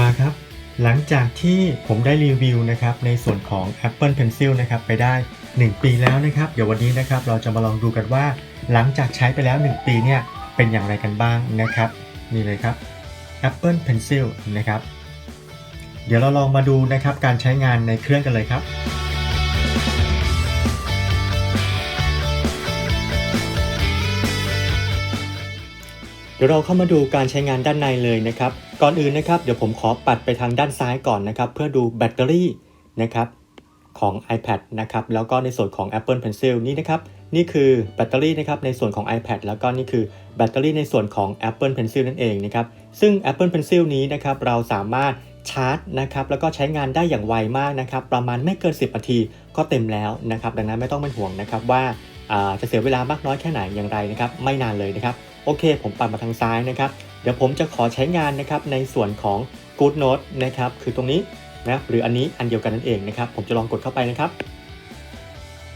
มาครับ หลังจากที่ผมได้รีวิวนะครับในส่วนของ Apple Pencil นะครับไปได้ 1 ปีแล้วนะครับ เดี๋ยววันนี้นะครับเราจะมาลองดูกันว่า หลังจากใช้ไปแล้ว 1 ปีเนี่ยเป็นอย่างไรกันบ้างนะครับ นี่เลยครับ Apple Pencil นะครับ เดี๋ยวเราลองมาดูนะครับการใช้งานในเครื่องกันเลยครับ ดี๋ยวเราเข้ามาดูการใช้งานด้านในเลยนะครับ ก่อนอื่นนะครับเดี๋ยวผมขอปัดไปทางด้านซ้ายก่อนนะครับ เพื่อดูแบตเตอรี่นะครับของ iPad นะครับแล้วก็ในส่วนของ Apple Pencil นี่นะครับนี่คือแบตเตอรี่นะครับในส่วนของ iPad แล้วก็นี่คือแบตเตอรี่ในส่วนของ Apple Pencil นั่นเองนะครับซึ่ง Apple Pencil นี้นะครับเราสามารถชาร์จนะครับแล้วก็ใช้งานได้อย่างไวมากนะครับประมาณไม่เกิน 10นาทีก็เต็มแล้วนะครับดังนั้นไม่ต้องเป็นห่วงนะครับว่าอ่าจะเสียเวลามากน้อยแค่ไหนอย่างไรนะครับไม่นานเลยนะครับ โอเค ผมปัดมาทางซ้ายนะครับ เดี๋ยวผมจะขอใช้งานนะครับในส่วนของ Good Note นะครับ คือตรงนี้นะหรืออันนี้อันเดียวกันนั่นเองนะครับ ผมจะลองกดเข้าไปนะครับ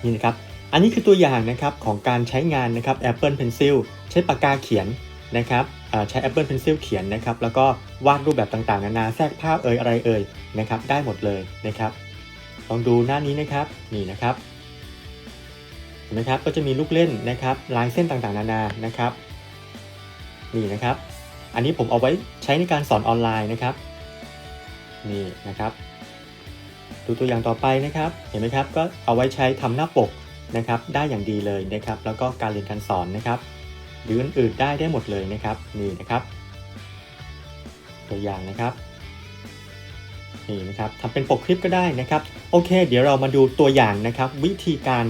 นี่นะครับ อันนี้คือตัวอย่างนะครับของการใช้งานนะครับ Apple Pencil ใช้ปากกาเขียนนะครับใช้ Apple Pencil เขียนนะครับ แล้วก็วาดรูปแบบต่างๆนานาแทรกภาพเอ่ยอะไรเอ่ยนะครับ ได้หมดเลยนะครับ ลองดูหน้านี้นะครับ นี่นะครับเห็นไหมครับก็จะมีลูกเล่นนะครับลายเส้นต่างๆ นานานะครับ นี่นะครับ อันนี้ผมเอาไว้ใช้ในการสอนออนไลน์นะครับ นี่นะครับ ดูตัวอย่างต่อไปนะครับ เห็นไหมครับ ก็เอาไว้ใช้ทำหน้าปกนะครับ ได้อย่างดีเลยนะครับ แล้วก็การเรียนการสอนนะครับ หรืออื่นๆได้ได้หมดเลยนะครับ นี่นะครับ ตัวอย่างนะครับนี่นะครับทำเป็นปกคลิปก็ได้นะครับ โอเค เดี๋ยวเรามาดูตัวอย่างนะครับ วิธีการ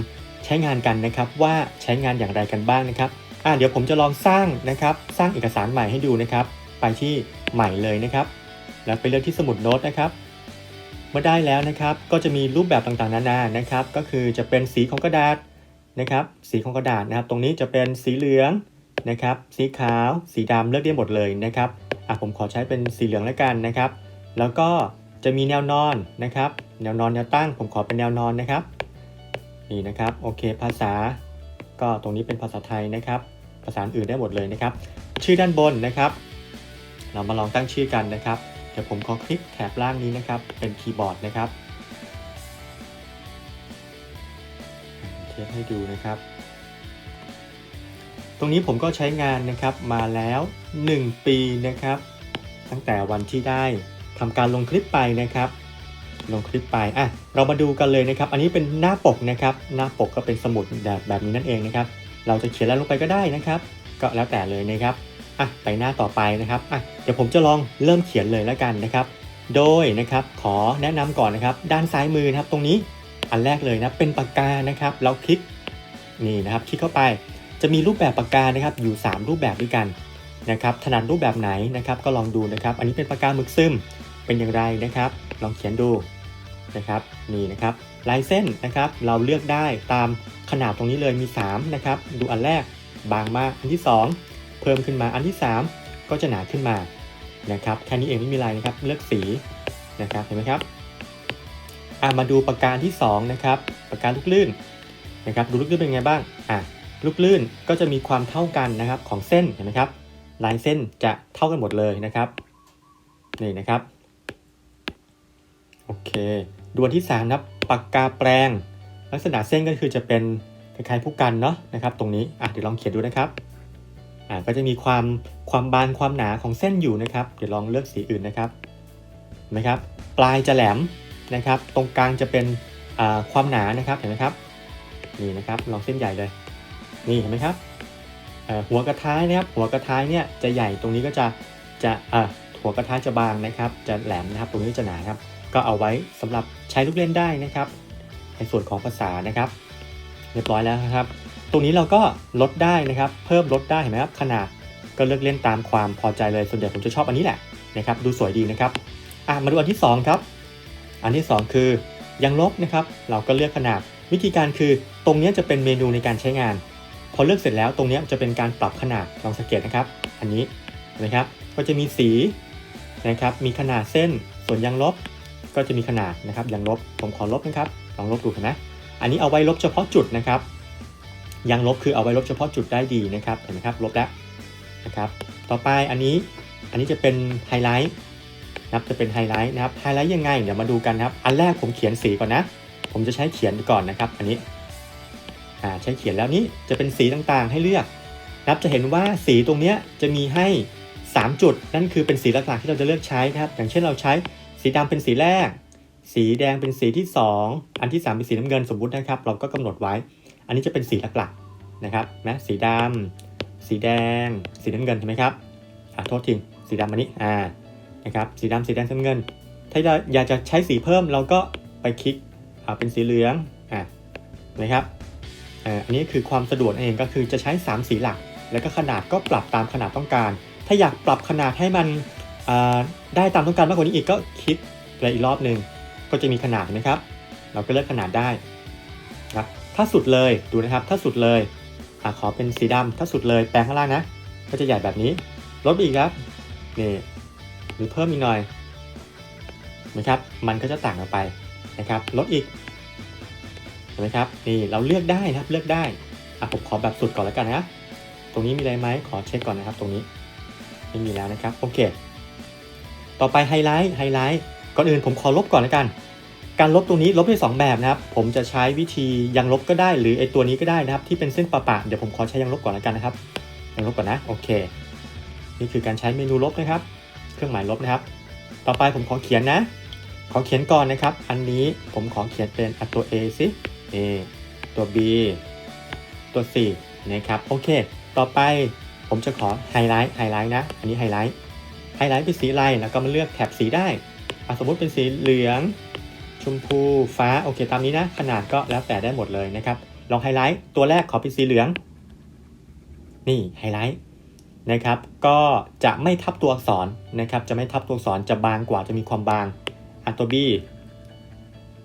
ใช้งานกันนะครับ ว่าใช้งานอย่างไรกันบ้างนะครับ อ่าเดี๋ยวผมจะลองสร้างนะครับ สร้างเอกสารใหม่ให้ดูนะครับ ไปที่ใหม่เลยนะครับ แล้วไปเลือกที่สมุดโน้ตนะครับ เมื่อได้แล้วนะครับ ก็จะมีรูปแบบต่างๆนานานะครับ ก็คือจะเป็นสีของกระดาษนะครับ สีของกระดาษนะครับ ตรงนี้จะเป็นสีเหลืองนะครับ สีขาว สีดำเลือกได้หมดเลยนะครับอะผมขอใช้เป็นสีเหลืองแล้วกันนะครับ แล้วก็จะมีแนวนอนนะครับ แนวนอนแนวตั้ง ผมขอเป็นแนวนอนนะครับ นี่นะครับ โอเค ภาษา ก็ตรงนี้เป็นภาษาไทยนะครับ ภาษาอื่นได้หมดเลยนะครับ ชื่อด้านบนนะครับ เรามาลองตั้งชื่อกันนะครับเดี๋ยวผมขอคลิกแถบล่างนี้นะครับ เป็นคีย์บอร์ดนะครับเทียบให้ดูนะครับ ตรงนี้ผมก็ใช้งานนะครับมาแล้ว 1 ปีนะครับ ตั้งแต่วันที่ได้ทำการลงคลิปไปนะครับลงคลิปไปอะเรามาดูกันเลยนะครับ อันนี้เป็นหน้าปกนะครับ หน้าปกก็เป็นสมุดแบบแบบนี้นั่นเองนะครับ เราจะเขียนอะไรลงไปก็ได้นะครับ ก็แล้วแต่เลยนะครับอะไปหน้าต่อไปนะครับอะเดี๋ยวผมจะลองเริ่มเขียนเลยแล้วกันนะครับ โดยนะครับขอแนะนำก่อนนะครับ ด้านซ้ายมือนะครับตรงนี้อันแรกเลยนะเป็นปากกานะครับ เราคลิกนี่นะครับคลิกเข้าไป จะมีรูปแบบปากกานะครับอยู่ 3 รูปแบบด้วยกันนะครับถนัดรูปแบบไหนนะครับก็ลองดูนะครับ อันนี้เป็นปากกาหมึกซึมเป็นอย่างไรนะครับ ลองเขียนดูนะครับนี่นะครับ ลายเส้นนะครับเราเลือกได้ตามขนาดตรงนี้เลยมี3นะครับดูอันแรกบางมากอันที่ 2 เพิ่มขึ้นมาอันที่ 3 ก็จะหนาขึ้นมานะครับแค่นี้เองไม่มีอะไรนะครับเลือกสีนะครับเห็นไหมครับอะมาดูปากกาที่2นะครับปากกาลูกลื่นนะครับดูลูกลื่นเป็นไงบ้างอะลูกลื่นก็จะมีความเท่ากันนะครับของเส้นเห็นไหมครับลายเส้นจะเท่ากันหมดเลยนะครับนี่นะครับโอเคดูอันที่3นะครับ ปากกาแปรงลักษณะเส้นก็คือจะเป็นคล้ายๆผู้กันเนาะนะครับ ตรงนี้อะเดี๋ยวลองเขียนดูนะครับอ่าก็จะมีความความบางความหนาของเส้นอยู่นะครับ เดี๋ยวลองเลือกสีอื่นนะครับเห็นไหมครับ ปลายจะแหลมนะครับ ตรงกลางจะเป็นอ่าความหนานะครับเห็นไหมครับนี่นะครับลองเส้นใหญ่เลยนี่เห็นไหมครับหัวกระท้ายนะครับ หัวกระท้ายเนี่ยจะใหญ่ตรงนี้ก็จะจะอ่าหัวกระท้ายจะบางนะครับ จะแหลมนะครับ ตรงนี้จะหนาครับ ก็เอาไว้สำหรับใช้ลูกเล่นได้นะครับ ในส่วนของภาษานะครับ เรียบร้อยแล้วนะครับ ตรงนี้เราก็ลดได้นะครับ เพิ่มลดได้เห็นไหมครับขนาดก็เลือกเล่นตามความพอใจเลยส่วนใหญ่ผมจะชอบอันนี้แหละนะครับ ดูสวยดีนะครับอะมาดูอันที่ 2 ครับ อันที่ 2 คือยังลบนะครับ เราก็เลือกขนาดวิธีการคือตรงนี้จะเป็นเมนูในการใช้งาน พอเลือกเสร็จแล้วตรงนี้จะเป็นการปรับขนาดลองสังเกตนะครับ อันนี้นะครับก็จะมีสีนะครับมีขนาดเส้นส่วนยังลบ ก็จะมีขนาดนะครับยังลบผมขอลบนะครับลองลบดูนไหมอันนี้เอาไว้ลบเฉพาะจุดนะครับยังลบคือเอาไว้ลบเฉพาะจุดได้ดีนะครับเห็นไหมครับลบแล้วนะครับต่อไปอันนี้อันนี้จะเป็นไฮไลท์นะครับจะเป็นไฮไลท์นะครับไฮไลท์ยังไงเดี๋ยวมาดูกันนะครับ อันแรกผมเขียนสีก่อนนะ ผมจะใช้เขียนก่อนนะครับ อันนี้อ่าใช้เขียนแล้วนี้จะเป็นสีต่างๆให้เลือกนะครับจะเห็นว่าสีตรงเนี้ยจะมีให้ 3 จุด นั่นคือเป็นสีหลักๆที่เราจะเลือกใช้นะครับ อย่างเช่นเราใช้ สีดำเป็นสีแรก สีแดงเป็นสีที่ 2 อันที่ 3 เป็นสีน้ำเงินสมมุตินะครับ เราก็กำหนดไว้ อันนี้จะเป็นสีหลักๆนะครับนะสีดำสีแดง สีน้ำเงินใช่ไหมครับอ่าโทษทีสีดำอันนี้อ่านะครับสีดำสีแดงสีน้ำเงิน ถ้าอยากจะใช้สีเพิ่มเราก็ไปคลิกอ่าเป็นสีเหลืองอ่านะครับอ่าอันนี้คือความสะดวกเองก็คือจะใช้ 3 สีหลัก แล้วก็ขนาดก็ปรับตามขนาดต้องการ ถ้าอยากปรับขนาดให้มัน ได้ตามต้องการมากกว่านี้อีกก็คลิกไปอีกรอบหนึ่งก็จะมีขนาดนะครับ เราก็เลือกขนาดได้นะถ้าสุดเลยดูนะครับ ถ้าสุดเลยอขอเป็นสีดำถ้าสุดเลยแปลงข้างล่างนะ ก็จะใหญ่แบบนี้ ลดอีกครับนี่หรือเพิ่มอีกหน่อยนะครับ มันก็จะต่างกันไปนะครับ ลดอีกเห็นไหมครับนี่เราเลือกได้นะครับเลือกได้อะผมขอแบบสุดก่อนแล้วกันนะ ตรงนี้มีอะไรไหมขอเช็คก่อนนะครับ ตรงนี้ไม่มีแล้วนะครับโอเค ต่อไปไฮไลท์ไฮไลท์ก่อนอื่นผมขอลบก่อนล้วกัน การลบตรงนี้ลบได้สองแบบนะครับ ผมจะใช้วิธียังลบก็ได้ หรือไอตัวนี้ก็ได้นะครับ ที่เป็นเส้นประปะเดี๋ยวผมขอใช้ยังลบก่อนล้วกันนะครับยังลบก่อนนะโอเคนี่คือการใช้เมนูลบนะครับ เครื่องหมายลบนะครับ ต่อไปผมขอเขียนนะ ขอเขียนก่อนนะครับ อันนี้ผมขอเขียนเป็นตัว A สิ A ตัว B ตัว C นะครับ โอเค ต่อไปผมจะขอไฮไลท์ ไฮไลท์นะ อันนี้ไฮไลท์ ไฮไลท์เป็นสีอะไรแล้วก็มาเลือกแถบสีได้สมมติเป็นสีเหลือง ชมพูฟ้าโอเคตามนี้นะ ขนาดก็แล้วแต่ได้หมดเลยนะครับ ลองไฮไลท์ตัวแรกขอเป็นสีเหลือง นี่ไฮไลท์นะครับ ก็จะไม่ทับตัวอักษรนะครับ จะไม่ทับตัวอักษรจะบางกว่าจะมีความบางอันตัว B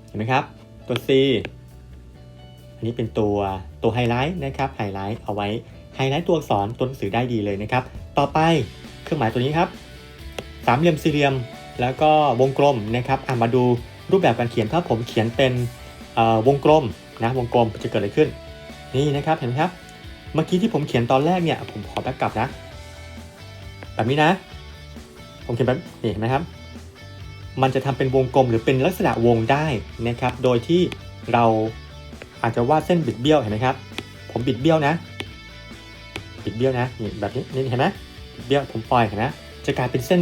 เห็นไหมครับ ตัว C อันนี้เป็นตัวตัวไฮไลท์นะครับไฮไลท์เอาไว้ไฮไลท์ตัวอักษรตัวหนังสือได้ดีเลยนะครับ ต่อไปเครื่องหมายตัวนี้ครับ สามเหลี่ยมสี่เหลี่ยม แล้วก็วงกลมนะครับอะมาดูรูปแบบการเขียนถ้าผมเขียนเป็นวงกลมนะวงกลมจะเกิดอะไรขึ้น นี่นะครับเห็นไหมครับ เมื่อกี้ที่ผมเขียนตอนแรกเนี่ยผมขอแบ็กกลับนะ แบบนี้นะ ผมเขียนแบบนี่เห็นไหมครับ มันจะทำเป็นวงกลมหรือเป็นลักษณะวงได้นะครับ โดยที่เราอาจจะวาดเส้นบิดเบี้ยวเห็นไหมครับ ผมบิดเบี้ยวนะ บิดเบี้ยวนะนี่แบบนี้นี่เห็นไหมบิดเบี้ยวผมปล่อยเห็นไหมจะกลายเป็นเส้น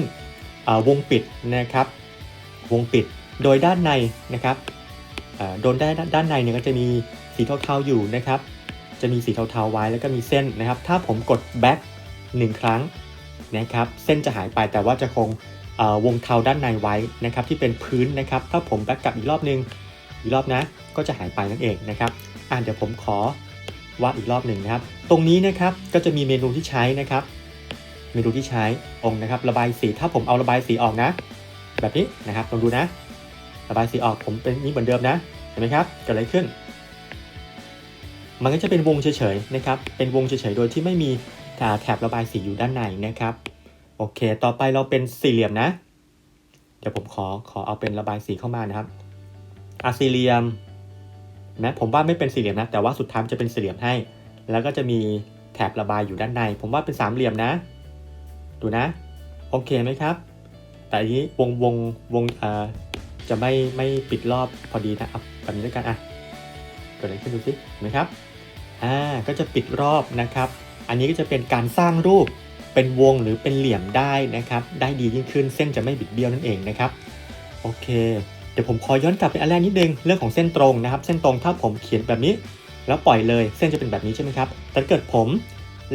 วงปิดนะครับ วงปิดโดยด้านในนะครับโดนด้านด้านในเนี่ยก็จะมีสีเทาๆอยู่นะครับ จะมีสีเทาๆไว้แล้วก็มีเส้นนะครับ ถ้าผมกด back หนึ่งครั้งนะครับ เส้นจะหายไปแต่ว่าจะคงวงเทาด้านในไว้นะครับ ที่เป็นพื้นนะครับ ถ้าผมแบ็กกลับอีกรอบนึงอีกรอบนะ ก็จะหายไปนั่นเองนะครับอ่าเดี๋ยวผมขอวาดอีกรอบหนึ่งนะครับ ตรงนี้นะครับก็จะมีเมนูที่ใช้นะครับ เมนูที่ใช้องนะครับ ระบายสีถ้าผมเอาระบายสีออกนะ แบบนี้นะครับลองดูนะ ระบายสีออกผมเป็นนี้เหมือนเดิมนะเห็นไหมครับเกิดอะไรขึ้น มันก็จะเป็นวงเฉยๆนะครับ เป็นวงเฉยๆโดยที่ไม่มีแถบระบายสีอยู่ด้านในนะครับ โอเค ต่อไปเราเป็นสี่เหลี่ยมนะ เดี๋ยวผมขอขอเอาเป็นระบายสีเข้ามานะครับอาสี่เหลี่ยมนะผมว่าไม่เป็นสี่เหลี่ยมนะ แต่ว่าสุดท้ายจะเป็นสี่เหลี่ยมให้ แล้วก็จะมีแถบระบายอยู่ด้านใน ผมว่าเป็นสามเหลี่ยมนะ ดูนะ โอเคไหมครับ แต่อันนี้วงวงวงอ่าจะไม่ไม่ปิดรอบพอดีนะเอาแบบนี้ด้วยกันอะเกิดอะไรขึ้นดูสิเห็นไหมครับอ่าก็จะปิดรอบนะครับ อันนี้ก็จะเป็นการสร้างรูปเป็นวงหรือเป็นเหลี่ยมได้นะครับ ได้ดียิ่งขึ้นเส้นจะไม่บิดเบี้ยวนั่นเองนะครับ โอเค เดี๋ยวผมขอย้อนกลับไปอันแรกนิดนึงเรื่องของเส้นตรงนะครับ เส้นตรงถ้าผมเขียนแบบนี้ แล้วปล่อยเลยเส้นจะเป็นแบบนี้ใช่ไหมครับแต่เกิดผม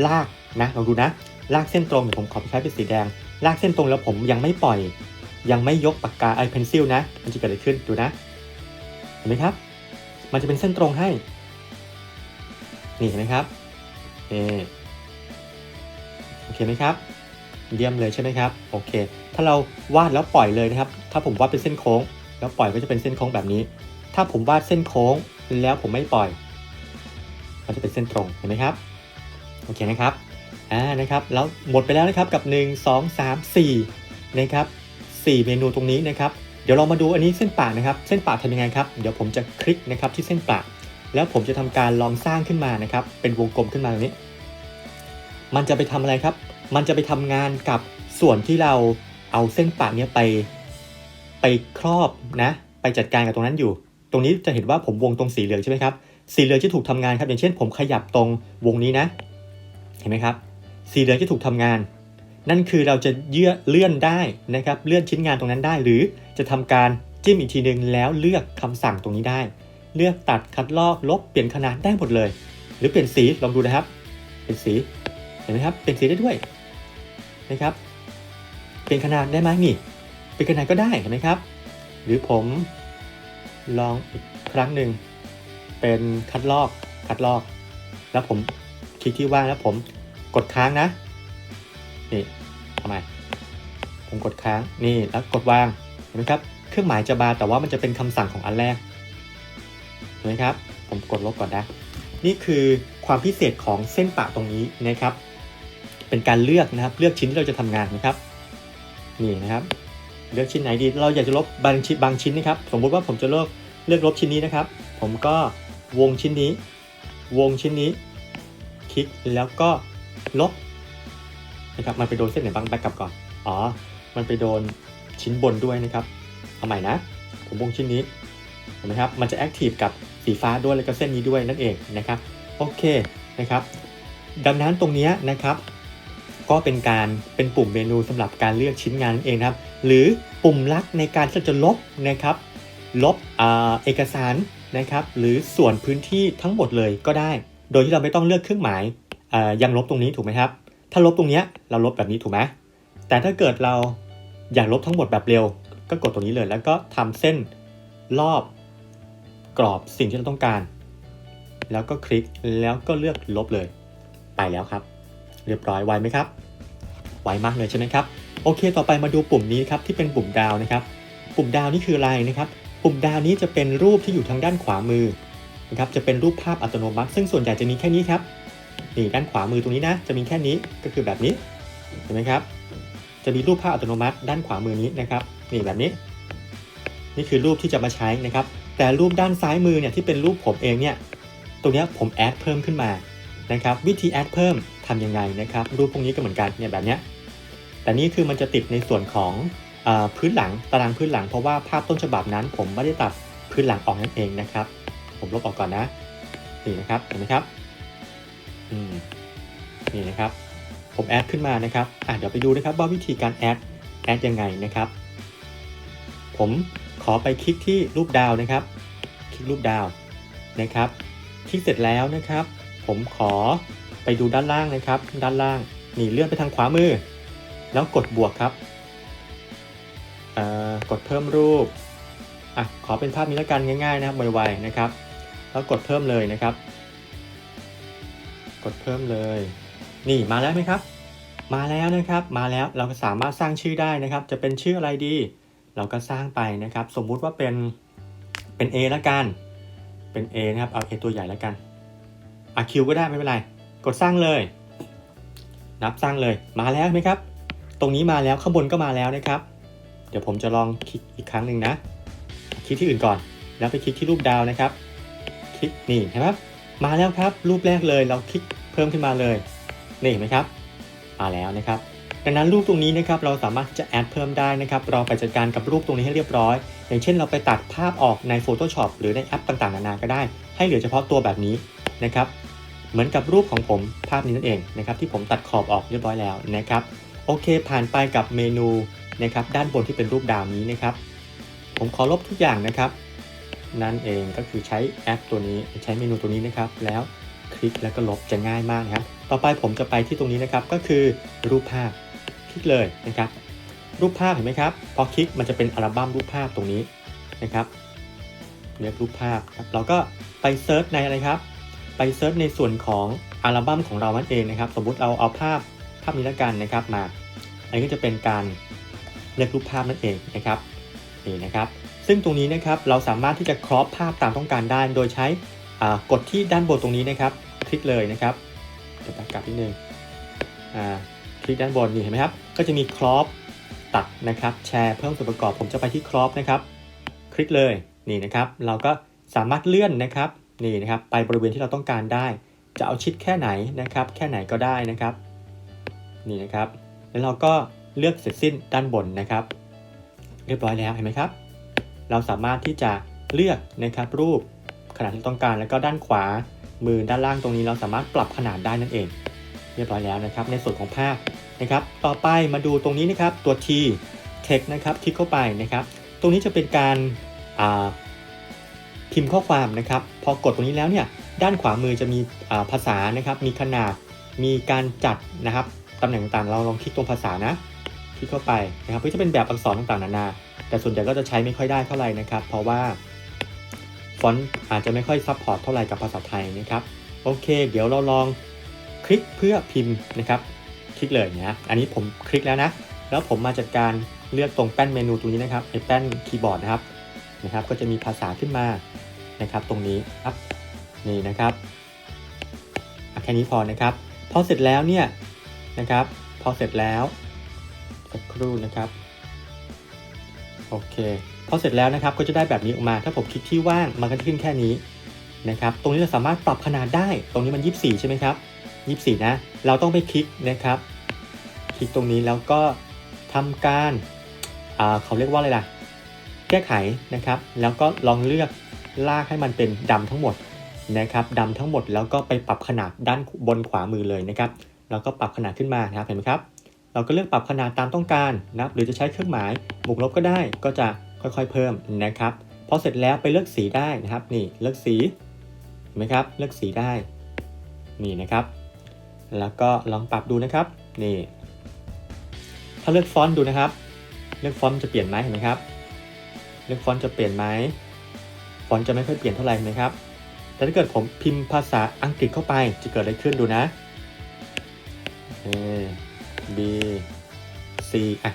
ลากนะลองดูนะ ลากเส้นตรงเดี๋ยวผมขอไปใช้เป็นสีแดง ลากเส้นตรงแล้วผมยังไม่ปล่อย ยังไม่ยกปากกาไอเพนซิลนะ มันจะเกิดอะไรขึ้นดูนะ เห็นไหมครับ มันจะเป็นเส้นตรงให้ นี่เห็นไหมครับเอโอเคไหมครับเยี่ยมเลยใช่ไหมครับ โอเค ถ้าเราวาดแล้วปล่อยเลยนะครับ ถ้าผมวาดเป็นเส้นโค้ง แล้วปล่อยก็จะเป็นเส้นโค้งแบบนี้ ถ้าผมวาดเส้นโค้งแล้วผมไม่ปล่อย มันจะเป็นเส้นตรง เห็นไหมครับ โอเคนะครับ อ่านะครับแล้วหมดไปแล้วนะครับกับ 1 2 3 4นะครับ4 เมนูตรงนี้นะครับเดี๋ยวเรามาดูอันนี้เส้นปากนะครับเส้นปากทำยังไงครับเดี๋ยวผมจะคลิกนะครับที่เส้นปากแล้วผมจะทำการลองสร้างขึ้นมานะครับเป็นวงกลมขึ้นมาตรงนี้ มันจะไปทำอะไรครับ มันจะไปทำงานกับส่วนที่เราเอาเส้นปากเนี้ยไปไปครอบนะไปจัดการกับตรงนั้นอยู่ ตรงนี้จะเห็นว่าผมวงตรงสีเหลืองใช่ไหมครับสีเหลืองจะถูกทำงานครับอย่างเช่น ผมขยับตรงวงนี้นะ เห็นไหมครับ สีเหลืองจะถูกทำงาน นั่นคือเราจะเยื่อเลื่อนได้นะครับเลื่อนชิ้นงานตรงนั้นได้ หรือจะทำการจิ้มอีกทีหนึ่งแล้วเลือกคำสั่งตรงนี้ได้ เลือกตัดคัดลอกลบเปลี่ยนขนาดได้หมดเลย หรือเปลี่ยนสีลองดูนะครับ เป็นสีเห็นไหมครับเป็นสีได้ด้วยนะครับเปลี่ยนขนาดได้ไหมนี่ เป็นขนาดก็ได้เห็นไหมครับ หรือผมลองอีกครั้งหนึ่งเป็นคัดลอกคัดลอก แล้วผมคลิกที่ว่างแล้วผม กดค้างนะ นี่ทำไมผมกดค้าง นี่แล้วกดวาง เห็นไหมครับ เครื่องหมายจะบาแต่ว่ามันจะเป็นคำสั่งของอันแรก เห็นไหมครับ ผมกดลบก่อนนะ นี่คือความพิเศษของเส้นปะตรงนี้นะครับ เป็นการเลือกนะครับ เลือกชิ้นที่เราจะทำงานนะครับ นี่นะครับ เลือกชิ้นไหนดี เราอยากจะลบบางชิ้นบางชิ้นนะครับ สมมุติว่าผมจะเลือกเลือกลบชิ้นนี้นะครับ ผมก็วงชิ้นนี้ วงชิ้นนี้ คลิกแล้วก็ ลบนะครับมันไปโดนเส้นไหนบ้างแบ็กกลับก่อนอ๋อ มันไปโดนชิ้นบนด้วยนะครับเอาใหม่นะผมวงชิ้นนี้เห็นไหมครับมันจะแอคทีฟกับสีฟ้าด้วยแล้วก็เส้นนี้ด้วยนั่นเองนะครับโอเคนะครับ ดังนั้นตรงนี้นะครับก็เป็นการเป็นปุ่มเมนูสำหรับการเลือกชิ้นงานนั่นเองครับ หรือปุ่มลักในการที่จะลบนะครับลบอเอกสารนะครับ หรือส่วนพื้นที่ทั้งหมดเลยก็ได้ โดยที่เราไม่ต้องเลือกเครื่องหมาย ยังลบตรงนี้ถูกไหมครับ ถ้าลบตรงเนี้ยเราลบแบบนี้ถูกไหมแต่ถ้าเกิดเราอยากลบทั้งหมดแบบเร็ว ก็กดตรงนี้เลยแล้วก็ทำเส้นรอบกรอบสิ่งที่เราต้องการ แล้วก็คลิกแล้วก็เลือกลบเลย ไปแล้วครับ เรียบร้อยไวไหมครับ ไวมากเลยใช่ไหมครับ โอเค ต่อไปมาดูปุ่มนี้ครับที่เป็นปุ่มดาวนะครับ ปุ่มดาวนี่คืออะไรนะครับ ปุ่มดาวนี้จะเป็นรูปที่อยู่ทางด้านขวามือนะครับ จะเป็นรูปภาพอัตโนมัติ ซึ่งส่วนใหญ่จะมีแค่นี้ครับ นี่ด้านขวามือตรงนี้นะ จะมีแค่นี้ก็คือแบบนี้เห็นไหมครับ จะมีรูปภาพอัตโนมัติด้านขวามือนี้นะครับนี่แบบนี้ นี่คือรูปที่จะมาใช้นะครับ แต่รูปด้านซ้ายมือเนี่ยที่เป็นรูปผมเองเนี่ยตรงนี้ผมแอดเพิ่มขึ้นมานะครับวิธีแอดเพิ่มทำยังไงนะครับ รูปพวกนี้ก็เหมือนกันเนี่ยแบบเนี้ยแต่นี่คือมันจะติดในส่วนของอพื้นหลังตารางพื้นหลังเพราะว่าภาพต้นฉบับนั้น ผมไม่ได้ตัดพื้นหลังออกนั่นเองนะครับ ผมลบออกก่อนนะนี่นะครับเห็นไหมครับ นี่นะครับ ผมแอดขึ้นมานะครับอะเดี๋ยวไปดูนะครับว่าวิธีการแอดแอดยังไงนะครับ ผมขอไปคลิกที่รูปดาวนะครับ คลิกรูปดาวนะครับ คลิกเสร็จแล้วนะครับ ผมขอไปดูด้านล่างนะครับ ด้านล่างนี่เลื่อนไปทางขวามือ แล้วกดบวกครับกดเพิ่มรูปอะขอเป็นภาพนี้แล้วกันง่ายๆนะครับไวๆนะครับ แล้วกดเพิ่มเลยนะครับ กดเพิ่มเลย นี่มาแล้วไหมครับ มาแล้วนะครับ มาแล้วเราก็สามารถสร้างชื่อได้นะครับ จะเป็นชื่ออะไรดี เราก็สร้างไปนะครับ สมมุติว่าเป็นเป็น A ล้วกัน เป็น A นะครับ เอา A ตัวใหญ่ล้วกันอะ Q ก็ได้ไม่เป็นไร กดสร้างเลย นับสร้างเลย มาแล้วไหมครับ ตรงนี้มาแล้วข้างบนก็มาแล้วนะครับ เดี๋ยวผมจะลองคลิกอีกครั้งหนึ่งนะ คลิกที่อื่นก่อน แล้วไปคลิกที่รูปดาวนะครับ คลิกนี่เห็นไหมครับ มาแล้วครับ รูปแรกเลยเราคลิกเพิ่มขึ้นมาเลย นี่เห็นไหมครับ มาแล้วนะครับ ดังนั้นรูปตรงนี้นะครับเราสามารถจะแอดเพิ่มได้นะครับ เราไปจัดการกับรูปตรงนี้ให้เรียบร้อย อย่างเช่นเราไปตัดภาพออกใน Photoshop หรือในแอปต่างๆนานาก็ได้ ให้เหลือเฉพาะตัวแบบนี้นะครับ เหมือนกับรูปของผมภาพนี้นั่นเองนะครับที่ผมตัดขอบออกเรียบร้อยแล้วนะครับ โอเค ผ่านไปกับเมนูนะครับด้านบนที่เป็นรูปดาวนี้นะครับ ผมขอลบทุกอย่างนะครับ นั่นเองก็คือใช้แอปตัวนี้ใช้เมนูตัวนี้นะครับ แล้วคลิกแล้วก็ลบจะง่ายมากนะครับ ต่อไปผมจะไปที่ตรงนี้นะครับ ก็คือรูปภาพคลิกเลยนะครับ รูปภาพเห็นไหมครับ พอคลิกมันจะเป็นอัลบั้มรูปภาพตรงนี้นะครับเลือกรูปภาพครับเราก็ไปเซิร์ชในอะไรครับ ไปเซิร์ชในส่วนของอัลบั้มของเรานั่นเองนะครับ สมมุติเราเอาภาพภาพนี้แล้วกันนะครับมา อันนี้ก็จะเป็นการเลือกรูปภาพนั่นเองนะครับนี่นะครับ ซึ่งตรงนี้นะครับเราสามารถที่จะครอปภาพตามต้องการได้ โดยใช้กดที่ด้านบนตรงนี้นะครับ คลิกเลยนะครับเดี๋ยวกลับนิดนึงอ่าคลิกด้านบนนี่เห็นไหมครับ ก็จะมีครอปตัดนะครับ แชร์เพิ่มส่วนประกอบ ผมจะไปที่ครอปนะครับ คลิกเลยนี่นะครับ เราก็สามารถเลื่อนนะครับนี่นะครับ ไปบริเวณที่เราต้องการได้ จะเอาชิดแค่ไหนนะครับ แค่ไหนก็ได้นะครับ นี่นะครับ แล้วเราก็เลือกเสร็จสิ้นด้านบนนะครับ เรียบร้อยแล้วเห็นไหมครับ เราสามารถที่จะเลือกนะครับรูปขนาดที่ต้องการแล้วก็ด้านขวามือด้านล่างตรงนี้เราสามารถปรับขนาดได้นั่นเอง เรียบร้อยแล้วนะครับในส่วนของภาพนะครับ ต่อไปมาดูตรงนี้นะครับตัว T text นะครับคลิกเข้าไปนะครับ ตรงนี้จะเป็นการาพิมพ์ข้อความนะครับ พอกดตรงนี้แล้วเนี่ยด้านขวามือจะมีาภาษานะครับ มีขนาดมีการจัดนะครับตำแหน่งต่างๆเราลองคลิกตรงภาษานะ คลิกเข้าไปนะครับก็จะเป็นแบบอักษรต่างๆนานา แต่ส่วนใหญ่ก็จะใช้ไม่ค่อยได้เท่าไหร่นะครับ เพราะว่าฟอนต์อาจจะไม่ค่อยซับพอร์ตเท่าไหร่กับภาษาไทยนะครับ โอเค เดี๋ยวเราลองคลิกเพื่อพิมพ์นะครับ คลิกเลยนะอันนี้ผมคลิกแล้วนะ แล้วผมมาจัดการเลือกตรงแป้นเมนูตรงนี้นะครับไอ้แป้นคีย์บอร์ดนะครับนะครับ ก็จะมีภาษาขึ้นมานะครับ ตรงนี้ครับนี่นะครับแค่นี้พอนะครับ พอเสร็จแล้วเนี่ยนะครับ พอเสร็จแล้ว สักครู่นะครับ โอเคพอเสร็จแล้วนะครับก็จะได้แบบนี้ออกมา ถ้าผมคลิกที่ว่างมันก็ขึ้นแค่นี้นะครับ ตรงนี้เราสามารถปรับขนาดได้ ตรงนี้มัน 24 ใช่ไหมครับ 24 นะ เราต้องไปคลิกนะครับ คลิกตรงนี้แล้วก็ทำการาเขาเรียกว่าอะไรล่ะ แก้ไขนะครับ แล้วก็ลองเลือกลากให้มันเป็นดำทั้งหมดนะครับดำทั้งหมดแล้วก็ไปปรับขนาดด้านบนขวามือเลยนะครับ แล้วก็ปรับขนาดขึ้นมานะครับ เห็นไหมครับ เราก็เลือกปรับขนาดตามต้องการนะครับหรือจะใช้เครื่องหมายบวกลบก็ได้ก็จะค่อยๆเพิ่มนะครับพอเสร็จแล้วไปเลือกสีได้นะครับนี่เลือกสีเห็นไหมครับเลือกสีได้นี่นะครับ แล้วก็ลองปรับดูนะครับนี่ถ้าเลือกฟอนต์ดูนะครับ เลือกฟอนต์จะเปลี่ยนไหมเห็นไหมครับ เลือกฟอนต์จะเปลี่ยนไหมฟอนต์จะไม่ค่อยเปลี่ยนเท่าไหร่เห็นไหมครับแต่ถ้าเกิดผมพิมพ์ภาษาอังกฤษเข้าไปจะเกิดอะไรขึ้นดูนะ A B C อะ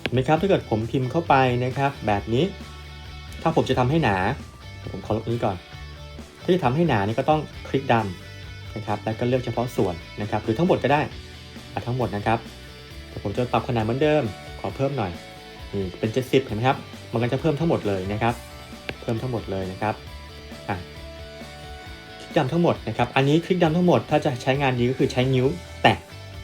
เห็นไหมครับถ้าเกิดผมพิมพ์เข้าไปนะครับ แบบนี้ ถ้าผมจะทำให้หนา ผมขอลบนี้ก่อน ถ้าจะทำให้หนานี่ก็ต้องคลิกดำนะครับแล้วก็เลือกเฉพาะส่วนนะครับ หรือทั้งหมดก็ได้อะทั้งหมดนะครับแต่ผมจะปรับขนาดเหมือนเดิม ขอเพิ่มหน่อยนี่เป็น 70 เห็นไหมครับ มันก็จะเพิ่มทั้งหมดเลยนะครับ เพิ่มทั้งหมดเลยนะครับคลิกดำทั้งหมดนะครับ อันนี้คลิกดำทั้งหมด ถ้าจะใช้งานดีก็คือใช้นิ้ว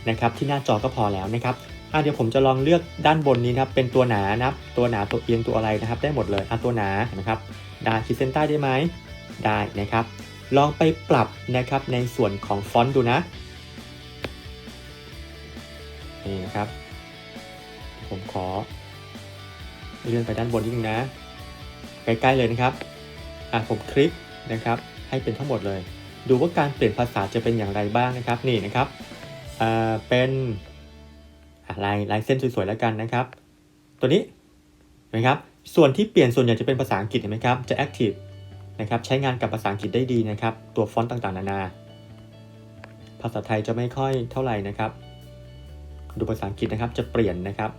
นะครับที่หน้าจอก็พอแล้วนะครับอะเดี๋ยวผมจะลองเลือกด้านบนนี้นะครับเป็นตัวหนานะครับตัวหนาตัวเอียงตัวอะไรนะครับ ได้หมดเลยอะตัวหนาเห็นไหมครับได้ขีดเส้นใต้ได้ไหมได้นะครับ ลองไปปรับนะครับในส่วนของฟอนต์ดูนะนี่นะครับ ผมขอ เลื่อนไปด้านบนนิดนึงนะใกล้ๆเลยนะครับอะผมคลิกนะครับ ให้เป็นทั้งหมดเลย ดูว่าการเปลี่ยนภาษาจะเป็นอย่างไรบ้างนะครับ นี่นะครับ อ่าเป็นลายลายเส้นสวยๆแล้วกันนะครับ ตัวนี้เห็นไหมครับ ส่วนที่เปลี่ยนส่วนใหญ่จะเป็นภาษาอังกฤษเห็นไหมครับ จะ active นะครับ ใช้งานกับภาษาอังกฤษได้ดีนะครับ ตัวฟอนต์ต่างๆ นานา ภาษาไทยจะไม่ค่อยเท่าไหร่นะครับ ดูภาษาอังกฤษนะครับ จะเปลี่ยนนะครับ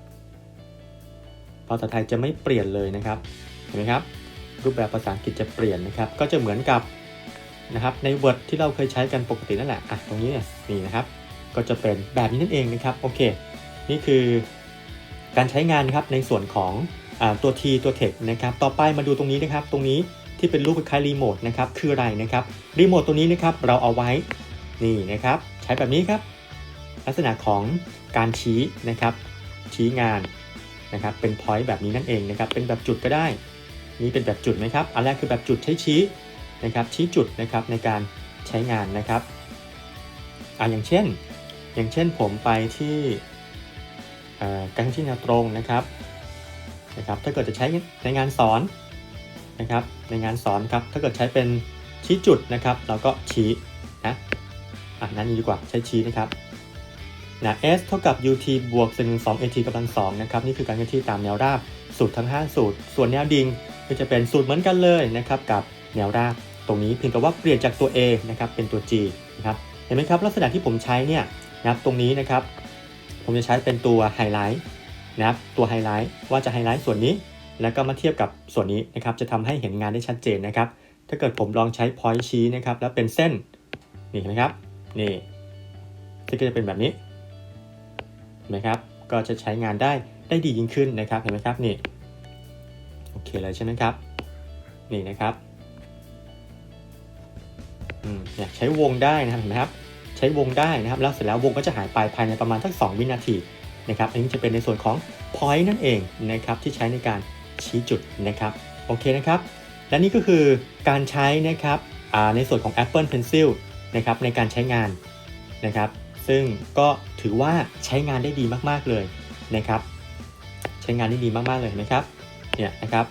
ภาษาไทยจะไม่เปลี่ยนเลยนะครับ เห็นไหมครับ รูปแบบภาษาอังกฤษจะเปลี่ยนนะครับ ก็จะเหมือนกับนะครับใน Word ที่เราเคยใช้กันปกตินั่นแหละ อะ ตรงนี้เนี่ยนี่นะครับ ก็จะเป็นแบบนี้นั่นเองนะครับโอเค นี่คือการใช้งานครับในส่วนของอตัว T ตัว Text นะครับต่อไปมาดูตรงนี้นะครับ ตรงนี้ที่เป็นรูปคล้ายรีโมทนะครับคืออะไรนะครับรีโมทตัวนี้นะครับเราเอาไว้นี่นะครับใช้แบบนี้ครับ ลักษณะของการชี้นะครับชี้งานนะครับเป็น point แบบนี้นั่นเองนะครับเป็นแบบจุดก็ได้ นี่เป็นแบบจุดไหมครับอันแรกคือแบบจุดใช้ชี้นะครับชี้จุดนะครับในการใช้งานนะครับอ่าอย่างเช่น อย่างเช่นผมไปที่การที่แนวตรงนะครับนะครับ ถ้าเกิดจะใช้ในงานสอนนะครับ ในงานสอนครับ ถ้าเกิดใช้เป็นชี้จุดนะครับ เราก็ชี้นะอะนั้นดีกว่าใช้ชี้นะครับนะ s เท่ากับ ut บวก1 2 at กำลัง2นะครับ นี่คือการเคลื่อนที่ตามแนวราบสูตรทั้ง 5 สูตร ส่วนแนวดิ่งก็จะเป็นสูตรเหมือนกันเลยนะครับ กับแนวราบตรงนี้เพียงแต่ว่าเปลี่ยนจากตัว a นะครับเป็นตัว g นะครับ เห็นไหมครับ ลักษณะที่ผมใช้เนี่ย นะครับตรงนี้นะครับ ผมจะใช้เป็นตัวไฮไลท์นะครับตัวไฮไลท์ว่าจะไฮไลท์ส่วนนี้ แล้วก็มาเทียบกับส่วนนี้นะครับจะทำให้เห็นงานได้ชัดเจนนะครับ ถ้าเกิดผมลองใช้ point ชี้นะครับแล้วเป็นเส้นนี่เห็นไหมครับนี่ที่ก็จะเป็นแบบนี้เห็นไหมครับก็จะใช้งานได้ได้ดียิ่งขึ้นนะครับเห็นไหมครับนี่โอเคเลยใช่ไหมครับนี่นะครับอืมเนี่ยใช้วงได้นะครับเห็นไหมครับ ใช้วงได้นะครับ แล้วเสร็จแล้ววงก็จะหายไปภายในประมาณสัก2วินาทีนะครับ อันนี้จะเป็นในส่วนของ point นั่นเองนะครับที่ใช้ในการชี้จุดนะครับ โอเคนะครับ และนี่ก็คือการใช้นะครับในส่วนของ Apple Pencil นะครับในการใช้งานนะครับ ซึ่งก็ถือว่าใช้งานได้ดีมากๆเลยนะครับ ใช้งานได้ดีมากๆเลยเห็นะครับ เนี่ยนะครับ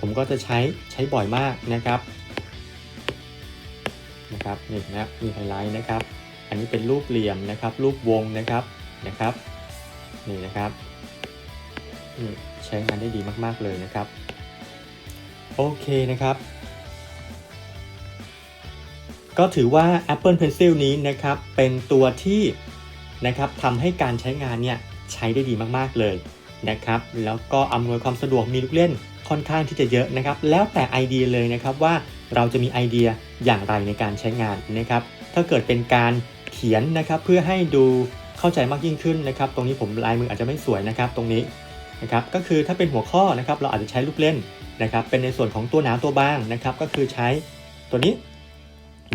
ผมก็จะใช้ใช้บ่อยมากนะครับ นะครับนี่นะครับมีไฮไลท์นะครับ อันนี้เป็นรูปเหลี่ยมนะครับ รูปวงนะครับนะครับ นี่นะครับนี่ใช้งานได้ดีมาก ๆ เลยนะครับ โอเคนะครับ ก็ถือว่า Apple Pencil นี้นะครับ เป็นตัวที่นะครับทำให้การใช้งานเนี่ยใช้ได้ดีมาก ๆ เลยนะครับ แล้วก็อำนวยความสะดวกมีลูกเล่นค่อนข้างที่จะเยอะนะครับ แล้วแต่ไอเดียเลยนะครับว่าเราจะมีไอเดีย อย่างไรในการใช้งานนะครับ ถ้าเกิดเป็นการเขียนนะครับเพื่อให้ดูเข้าใจมากยิ่งขึ้นนะครับ ตรงนี้ผมลายมืออาจจะไม่สวยนะครับ ตรงนี้นะครับก็คือถ้าเป็นหัวข้อนะครับเราอาจจะใช้ลูกเล่นนะครับ เป็นในส่วนของตัวหนาตัวบางนะครับ ก็คือใช้ตัวนี้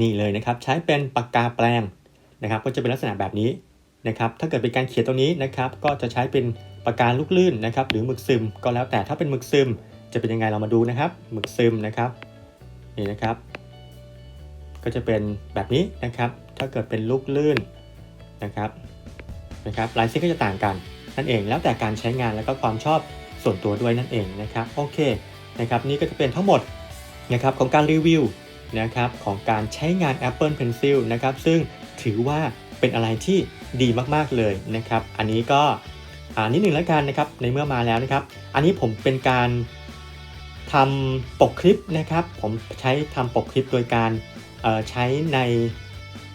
นี่เลยนะครับ ใช้เป็นปากกาแปลงนะครับ ก็จะเป็นลักษณะแบบนี้นะครับ ถ้าเกิดเป็นการเขียนตรงนี้นะครับ ก็จะใช้เป็นปากกาลูกลื่นนะครับ หรือหมึกซึมก็แล้วแต่ถ้าเป็นหมึกซึมจะเป็นยังไงเรามาดูนะครับหมึกซึมนะครับนี่นะครับ ก็จะเป็นแบบนี้นะครับ ถ้าเกิดเป็นลูกลื่นนะครับนะครับลายเส้นก็จะต่างกันนั่นเองแล้วแต่การใช้งานแล้วก็ความชอบส่วนตัวด้วยนั่นเองนะครับโอเคนะครับนี่ก็จะเป็นทั้งหมดนะครับของการรีวิวนะครับของการใช้งาน Apple Pencil นะครับซึ่งถือว่าเป็นอะไรที่ดีมากๆเลยนะครับ อันนี้ก็อ่านิดหนึ่งแล้วกันนะครับในเมื่อมาแล้วนะครับ อันนี้ผมเป็นการทำปกคลิปนะครับ ผมใช้ทำปกคลิปโดยการ ใช้ใน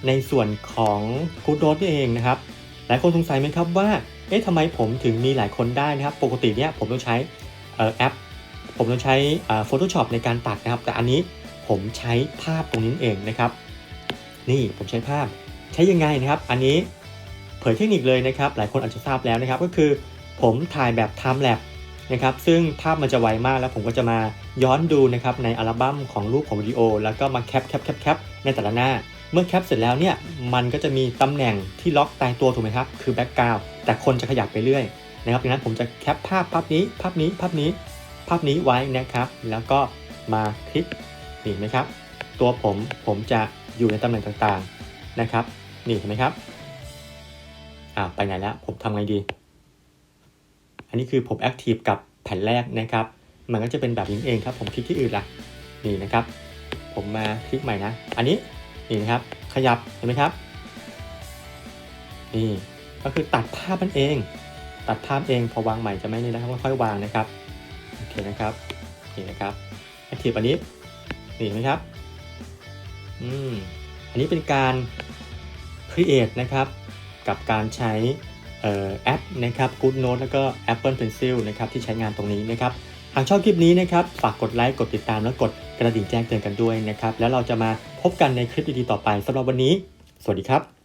ในส่วนของ Good Note นี่เองนะครับ หลายคนสงสัยไหมครับว่า เอ๊ะทำไมผมถึงมีหลายคนได้นะครับ ปกติเนี่ยผมต้องใช้แอป ผมต้องใช้อ่า Photoshop ในการตัดนะครับ แต่อันนี้ผมใช้ภาพตรงนี้เองนะครับ นี่ผมใช้ภาพ ใช้ยังไงนะครับ อันนี้เผยเทคนิคเลยนะครับ หลายคนอาจจะทราบแล้วนะครับ ก็คือผมถ่ายแบบ Time Lapse นะครับ ซึ่งภาพมันจะไวมากแล้วผมก็จะมา ย้อนดูนะครับในอัลบั้มของรูปของวิดีโอ แล้วก็มาแคปแคปแคปแคปในแต่ละหน้า เมื่อแคปเสร็จแล้วเนี่ยมันก็จะมีตำแหน่งที่ล็อกตายตัวถูกไหมครับ คือแบ็กกราวด์แต่คนจะขยับไปเรื่อยนะครับดังนั้นผมจะแคปภาพภาพนี้ภาพนี้ภาพนี้ภาพนี้ไว้นะครับ แล้วก็มาคลิกนี่เห็นไหมครับ ตัวผมผมจะอยู่ในตำแหน่งต่างๆนะครับ นี่เห็นไหมครับอ่าไปไหนแล้วผมทำไงดี อันนี้คือผมแอคทีฟกับแผ่นแรกนะครับ มันก็จะเป็นแบบนี้เองครับ ผมคลิกที่อื่นละนี่นะครับ ผมมาคลิกใหม่นะ อันนี้นี่นะครับ ขยับเห็นไหมครับ นี่ก็คือตัดภาพมันเอง ตัดภาพเองพอวางใหม่จะไม่นี่นะครับค่อยๆวางนะครับโอเคนะครับนี่นะครับแอคทีฟอันนี้นี่เห็นไหมครับอืมอันนี้เป็นการ create นะครับกับการใช้ออแอปนะครับ Good Note แล้วก็ Apple Pencil นะครับที่ใช้งานตรงนี้นะครับ หากชอบคลิปนี้นะครับฝากกดไลค์กดติดตามและกดกระดิ่งแจ้งเตือนกันด้วยนะครับ แล้วเราจะมาพบกันในคลิปดีๆต่อไปสำหรับวันนี้ สวัสดีครับ